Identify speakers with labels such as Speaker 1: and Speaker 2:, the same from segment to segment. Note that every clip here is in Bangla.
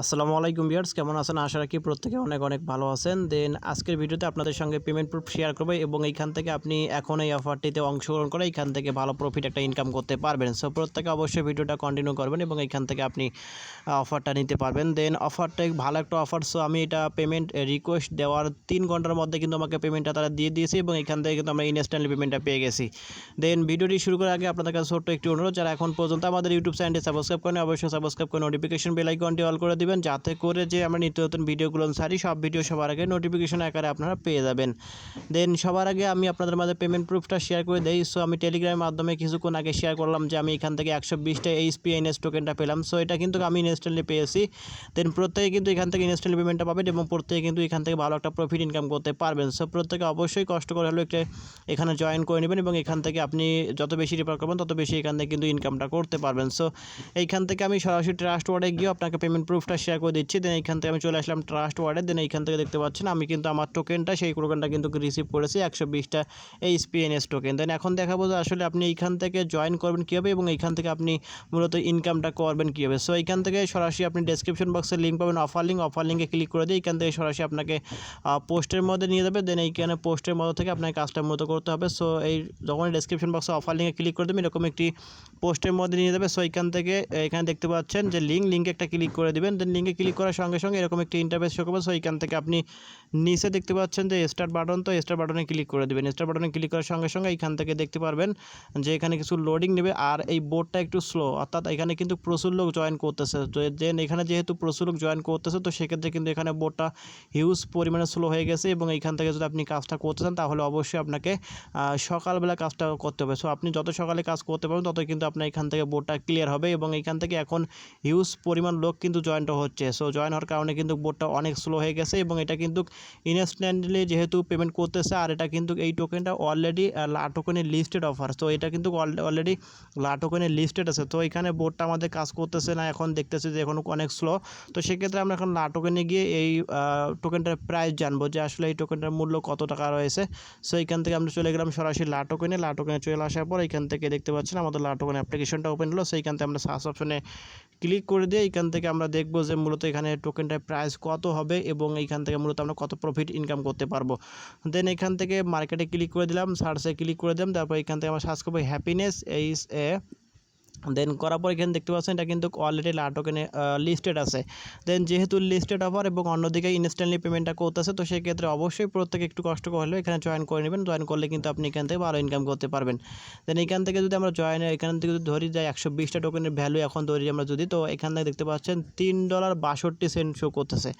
Speaker 1: আসসালামু আলাইকুম বিয়ার্স কেমন আছেন? আশা রাখি প্রত্যেকে অনেক অনেক ভালো আছেন। দেন আজকের ভিডিওতে আপনাদের সঙ্গে পেমেন্ট প্রুফ শেয়ার করব এবং এইখান থেকে আপনি এখন এই অফারটিতে অংশগ্রহণ করে এইখান থেকে ভালো প্রফিট একটা ইনকাম করতে পারবেন। সো প্রত্যেকে অবশ্যই ভিডিওটা কন্টিনিউ করবেন এবং এইখান থেকে আপনি অফারটা নিতে পারবেন। দেন অফারটা ভালো একটা অফার সো আমি এটা পেমেন্ট রিকোয়েস্ট দেওয়ার তিন ঘণ্টার মধ্যে কিন্তু আমাকে পেমেন্টটা তারা দিয়ে দিয়েছে এবং এখান থেকে কিন্তু আমরা ইনস্ট্যান্টলি পেমেন্টটা পেয়ে গেছি। দেন ভিডিওটি শুরু করার আগে আপনাদের কাছে ছোট্ট একটি অনুরোধ, যারা এখন পর্যন্ত আমাদের ইউটিউব চ্যানেলটি সাবস্ক্রাইব করেন অবশ্যই সাবস্ক্রাইব করে নোটিফিকেশন বেল আইকনটি অল করে দিবেন। যাতে করে যে আমরা নিত্য নতুন ভিডিওগুলো সারি সব ভিডিও সবার আগে নোটিফিকেশন আকারে আপনারা পেয়ে যাবেন। দেন সবার আগে আমি আপনাদের মাঝে পেমেন্ট প্রুফটা শেয়ার করে দেই। সো আমি টেলিগ্রামের মাধ্যমে কিছুক্ষণ আগে শেয়ার করলাম যে আমি এখান থেকে একশো বিশটা এইচপি এনএস টোকেনটা পেলাম। সো এটা কিন্তু আমি ইনস্ট্যান্টলি পেয়েছি। দেন প্রত্যেকে কিন্তু এখান থেকে ইনস্ট্যান্টলি পেমেন্টটা পাবেন এবং প্রত্যেকে কিন্তু এখান থেকে ভালো একটা প্রফিট ইনকাম করতে পারবেন। সো প্রত্যেকে অবশ্যই কষ্ট করে হলেও একটা এখানে জয়েন করে নেবেন এবং এখান থেকে আপনি যত বেশি রিফার করবেন, তত বেশি এখান থেকে কিন্তু ইনকামটা করতে পারবেন। সো এইখান থেকে আমি সরাসরি ট্রাস্ট ওয়ার্ডে গিয়ে আপনাকে পেমেন্ট প্রুফটা শেয়ার করে দিচ্ছি দেন এইখান থেকে আমি চলে আসলাম ট্রাস্ট ওয়ার্ডে দেন এইখান থেকে দেখতে পাচ্ছেন আমি কিন্তু আমার টোকেনটা সেই টোকেনটা কিন্তু রিসিভ করেছি একশো বিশটা এইচপিএনএস টোকেন দেন এখন দেখাবো যে আসলে আপনি এইখান থেকে জয়েন করবেন কীভাবে এবং এইখান থেকে আপনি মূলত ইনকামটা করবেন কীভাবে। সো এইখান থেকে সরাসরি আপনি ডেসক্রিপশন বক্সে লিঙ্ক পাবেন অফার লিঙ্ক অফার লিঙ্কে ক্লিক করে দিয়ে এইখান থেকে সরাসরি আপনাকে পোস্টের মধ্যে নিয়ে যাবে দেন এইখানে পোস্টের মধ্যে থেকে আপনাকে কাজটা মতো করতে হবে। সো এই যখন ডেসক্রিপশন বক্সে অফার লিঙ্কে ক্লিক করে দেবেন, এরকম একটি পোস্টের মধ্যে নিয়ে যাবে। সো এইখান থেকে, এখানে দেখতে পাচ্ছেন যে লিঙ্ক লিঙ্কে একটা ক্লিক করে দেবেন দেন লিঙ্কে ক্লিক করার সঙ্গে সঙ্গে এরকম একটি ইন্টারভেস শো করবে। সো এইখান থেকে আপনি নিচে দেখতে পাচ্ছেন যে স্টার্ট বাটন তো স্টার্ট বাটনে ক্লিক করে দেবেন। স্টার্ট বাটনে ক্লিক করার সঙ্গে সঙ্গে এইখান থেকে দেখতে পারবেন যে এখানে কিছু লোডিং নেবে আর এই বোর্ডটা একটু স্লো অর্থাৎ এখানে কিন্তু প্রচুর লোক জয়েন করতেছে। তো দেন এখানে যেহেতু প্রচুর লোক জয়েন করতেছে, তো সেক্ষেত্রে কিন্তু এখানে বোর্ডটা হিউজ পরিমাণে স্লো হয়ে গেছে এবং এইখান থেকে যদি আপনি কাজটা করতে চান, তাহলে অবশ্যই আপনাকে সকালবেলা কাজটা করতে হবে। সো আপনি যত সকালে কাজ করতে পারবেন তত কিন্তু আপনার এখান থেকে বোর্ডটা ক্লিয়ার হবে এবং এখান থেকে এখন হিউজ পরিমাণ লোক কিন্তু জয়েনটা হচ্ছে সো জয়েন হওয়ার কারণে কিন্তু বোর্ডটা অনেক স্লো হয়ে গেছে এবং এটা কিন্তু ইনস্ট্যান্টলি যেহেতু পেমেন্ট করতেছে আর এটা কিন্তু এই টোকেনটা অলরেডি টোকেনের লিস্টেড অফার তো এটা কিন্তু অলরেডি টোকেনের লিস্টেড আছে। তো এখানে বোর্ডটা আমাদের কাজ করতেছে না, এখন দেখতেছে যে এখন অনেক স্লো তো সেক্ষেত্রে আমরা এখন টোকেনে গিয়ে এই টোকেনটার প্রাইস জানব যে আসলে এই টোকেনটার মূল্য কত টাকা রয়েছে। সো এখান থেকে আমরা চলে গেলাম সরাসরি টোকেনে টোকেনে চলে আসার পর এখান থেকে দেখতে পাচ্ছেন আমাদের টোকেন অ্যাপ্লিকেশনটা ওপেন হলো। সেইখান থেকে আমরা সার্চ অপশনে ক্লিক করে দিয়ে এখান থেকে আমরা দেখব যে মূলত এখানে টোকেনটার প্রাইস কত হবে এবং এইখান থেকে মূলত আমরা কত প্রফিট ইনকাম করতে পারব। দেন এখান থেকে মার্কেটে ক্লিক করে দিলাম সার্চে ক্লিক করে দিলাম, তারপর এখান থেকে আমরা সার্চ করব হ্যাপিনেস এইস এ দেন করার পর এখানে দেখতে পাচ্ছেন এটা কিন্তু অলরেডি লাটোকেনে লিস্টেড আছে। দেন যেহেতু লিস্টেড অফার এবং অন্যদিকে ইনস্ট্যান্টলি পেমেন্টটা করতেছে, তো সেক্ষেত্রে অবশ্যই প্রত্যেকে একটু কষ্ট করলেও এখানে জয়েন করে নেবেন। জয়েন করলে কিন্তু আপনি এখান থেকে ভালো ইনকাম করতে পারবেন। দেন এখান থেকে যদি আমরা জয়েন এখান থেকে যদি ধরি যাই একশো বিশটা টোকেনের ভ্যালু এখন ধরি আমরা যদি, তো এখান থেকে দেখতে পাচ্ছেন তিন ডলার বাষট্টি সেন্ট শো করতেছে।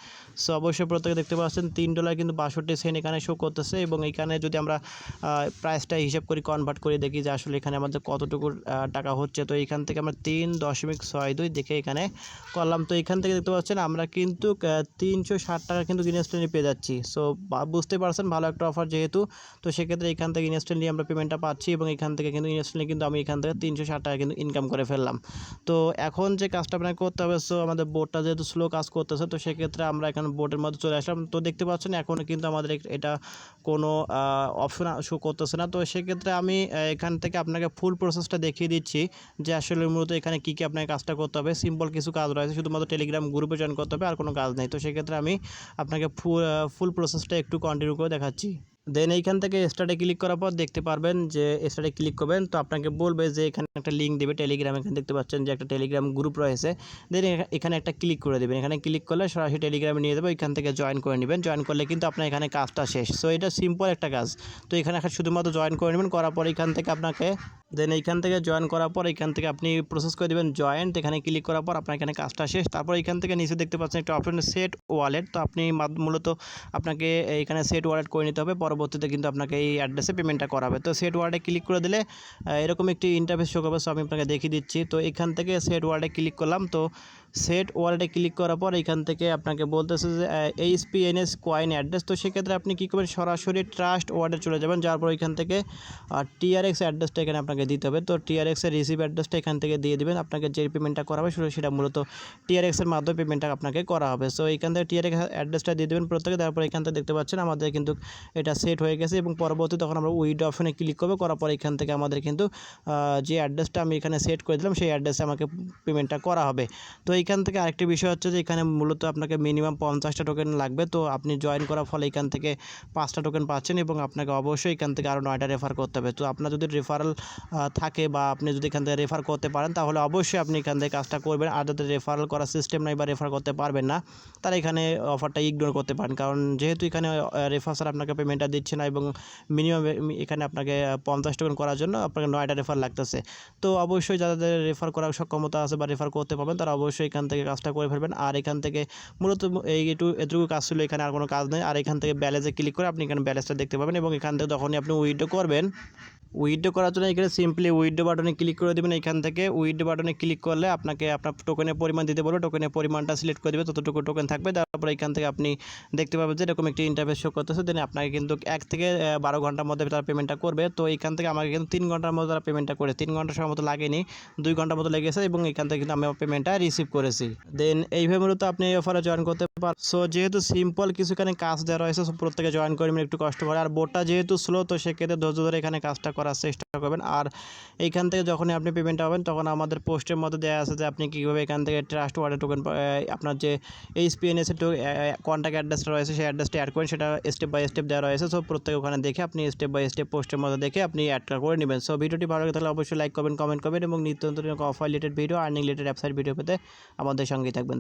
Speaker 1: সো অবশ্যই প্রত্যেকে দেখতে পাচ্ছেন তিন ডলার কিন্তু বাষট্টি সেন্ট এখানে শো করতেছে এবং এখানে যদি আমরা প্রাইসটা হিসাব করি কনভার্ট করে, দেখি যে আসলে এখানে আমাদের কতটুকু টাকা হচ্ছে। তো এখান থেকে আমরা তিন দশমিক ছয় দুই দেখে এখানে করলাম। তো এখান থেকে দেখতে পাচ্ছেন আমরা কিন্তু তিনশো ষাট টাকা কিন্তু ইনস্ট্যান্টলি পেয়ে যাচ্ছি। সো বুঝতে পারছেন ভালো একটা অফার যেহেতু। তো সেক্ষেত্রে এখান থেকে ইনস্ট্যান্টলি আমরা পেমেন্টটা পাচ্ছি এবং এখান থেকে কিন্তু ইনস্ট্যান্টলি কিন্তু আমি এখান থেকে তিনশো ষাট টাকা কিন্তু ইনকাম করে ফেললাম। তো এখন যে কাজটা আপনাকে করতে হবে সো আমাদের বোর্ডটা যেহেতু স্লো কাজ করতেছে, তো সেক্ষেত্রে আমরা এখন বোর্ডের মধ্যে চলে আসলাম। তো দেখতে পাচ্ছেন এখন কিন্তু আমাদের এটা কোনো অপশন শো করতেছে না। তো সেক্ষেত্রে আমি এখান থেকে আপনাকে ফুল প্রসেসটা দেখিয়ে দিচ্ছি যে আসলে মূলত এখানে কী কী আপনাকে কাজটা করতে হবে? সিম্পল কিছু কাজ রয়েছে, শুধুমাত্র টেলিগ্রাম গ্রুপে জয়েন করতে হবে আর কোনো কাজ নেই। তো সেক্ষেত্রে আমি আপনাকে ফুল প্রসেসটা একটু কন্টিনিউ করে দেখাচ্ছি। দেন এইখান থেকে স্টার্টে ক্লিক করার পর দেখতে পারবেন যে স্টার্টে ক্লিক করবেন। তো আপনাকে বলবে যে এখানে একটা লিঙ্ক দেবে টেলিগ্রাম এখানে দেখতে পাচ্ছেন যে একটা টেলিগ্রাম গ্রুপ রয়েছে। দেন এখানে একটা ক্লিক করে দেবেন। এখানে ক্লিক করলে সরাসরি টেলিগ্রামে নিয়ে যাবে এখান থেকে জয়েন করে নেবেন। জয়েন করলে কিন্তু আপনার এখানে কাজটা শেষ। সো এটা সিম্পল একটা কাজ। তো এখানে শুধুমাত্র জয়েন করে নেবেন, করার পর এখান থেকে আপনাকে দেন এইখান থেকে জয়েন করার পর এখান থেকে আপনি প্রসেস করে দেবেন জয়েন্ট এখানে ক্লিক করার পর আপনার এখানে কাজটা শেষ। তারপর এখান থেকে নিচে দেখতে পাচ্ছেন একটা অপশন সেট ওয়ালেট তো আপনি মূলত আপনাকে এখানে সেট ওয়ালেট করে নিতে হবে। পরবর্তীতে কিন্তু আপনাকে এই অ্যাড্রেসে পেমেন্টটা করাবে। তো সেট ওয়ার্ডে ক্লিক করে দিলে এরকম একটি ইন্টারফেস শো করবে সো আমি আপনাকে দেখিয়ে দিচ্ছি। তো এখান থেকে সেট ওয়ার্ডে ক্লিক করলাম, তো সেট ওয়ালেটে ক্লিক করার পর এখান থেকে আপনাকে বলতেছে যে এইচপিএনএস কয়েন অ্যাড্রেস তো সেক্ষেত্রে আপনি কী করবেন? সরাসরি ট্রাস্ট ওয়ার্ডে চলে যাবেন, যার পর এখান থেকে টিআরএক্স অ্যাড্রেসটা এখানে আপনাকে দিতে হবে। তো টিআরএক্সের রিসিভ অ্যাড্রেসটা এখান থেকে দিয়ে দিবেন, আপনাকে যে পেমেন্টটা করা হবে সেটা মূলত টিআরএক্সের মাধ্যমে পেমেন্টটা আপনাকে করা হবে। সো এখান থেকে টিআরএক্স অ্যাড্রেসটা দিয়ে দেবেন প্রত্যেকে, তারপর এখান থেকে দেখতে পাচ্ছেন, আমাদের কিন্তু এটা সেট হয়ে গেছে এবং পরবর্তী তখন আমরা উইড অপশনে ক্লিক করব। করার পর এখান থেকে আমাদের কিন্তু যে অ্যাড্রেসটা আমি এখানে সেট করে দিলাম, সেই অ্যাড্রেসে আমাকে পেমেন্টটা করা হবে। তো এইখান থেকে আরেকটি বিষয় হচ্ছে যে, এখানে মূলত আপনাকে মিনিমাম পঞ্চাশটা টোকেন লাগবে। তো আপনি জয়েন করার ফলে এখান থেকে পাঁচটা টোকেন পাচ্ছেন এবং আপনাকে অবশ্যই এখান থেকে আরও নয়টা রেফার করতে হবে। তো আপনার যদি রেফারেল থাকে বা আপনি যদি এখান থেকে রেফার করতে পারেন, তাহলে অবশ্যই আপনি এখান থেকে কাজটা করবেন। আর যাদের রেফারেল করার সিস্টেম নাই বা রেফার করতে পারবেন না, তারা এখানে অফারটা ইগনোর করতে পারেন। কারণ যেহেতু এখানে রেফার স্যার আপনাকে পেমেন্টটা দিচ্ছে না এবং মিনিমাম এখানে আপনাকে পঞ্চাশ টোকেন করার জন্য আপনাকে নয়টা রেফার লাগতেছে। তো অবশ্যই যাদের রেফার করার সক্ষমতা আছে বা রেফার করতে পারবেন, তারা অবশ্যই এখান থেকে কাজটা করে ফেলবেন। আর এখান থেকে মূলত এই একটু এতটুকু কাজ ছিল, এখানে আর কোনো কাজ নেই। আর এখান থেকে ব্যালেন্সে ক্লিক করে আপনি এখানে ব্যালেন্সটা দেখতে পাবেন এবং এখান থেকে যখনই আপনি উইডো করবেন উইথড্র করার জন্য এখানে সিম্পলি উইথড্র বাটনে ক্লিক করে দেবেন। এখান থেকে উইথড্র বাটনে ক্লিক করলে আপনাকে আপনার টোকেনের পরিমাণ দিতে বলবে। টোকেনের পরিমাণটা সিলেক্ট করে দেবে। ততটুকু টোকেন থাকবে। তারপরে এখান থেকে আপনি দেখতে পাবেন যে এরকম একটি ইন্টারফেস শো করতেছে। দেন আপনাকে কিন্তু এক থেকে বারো ঘণ্টার মধ্যে তারা পেমেন্টটা করবে। তো এখান থেকে আমাকে কিন্তু তিন ঘণ্টার মধ্যে তারা পেমেন্টটা করে। তিন ঘণ্টার সময় মতো লাগেনি। দুই ঘণ্টার মতো লেগেছে এবং এখান থেকে কিন্তু আমি আমার পেমেন্টটা রিসিভ করেছি। দেন এইভাবে মূলত আপনি এই অফারে জয়েন করতে পারেন সো যেহেতু সিম্পল কিছু এখানে কাজ দেওয়া রয়েছে প্রত্যেকে জয়েন করে একটু কষ্ট করে। আর বোর্ডটা যেহেতু স্লো তো সেক্ষেত্রে ধৈর্য ধরে এখানে কাজটা করার চেষ্টা করবেন। আর এইখান থেকে যখনই আপনি পেমেন্টটা পাবেন, তখন আমাদের পোস্টের মধ্যে দেওয়া আছে যে, আপনি কীভাবে এখান থেকে ট্রাস্ট ওয়ার্ডে টোকেন আপনার যে এইচপিএনএস এর কন্ট্যাক্ট অ্যাড্রেসটা রয়েছে, সেই অ্যাড্রেসটা অ্যাড করেন সেটা স্টেপ বাই স্টেপ দেওয়া রয়েছে। সো প্রত্যেক ওখানে দেখে আপনি স্টেপ বাই স্টেপ পোস্টের মধ্যে দেখে আপনি অ্যাড করে নেবেন। সো ভিডিওটি ভালো লাগে তাহলে অবশ্যই লাইক করবেন কমেন্ট করবেন এবং নিত্য নতুন offer related video earning related website video পেতে আমাদের সঙ্গেই থাকবেন।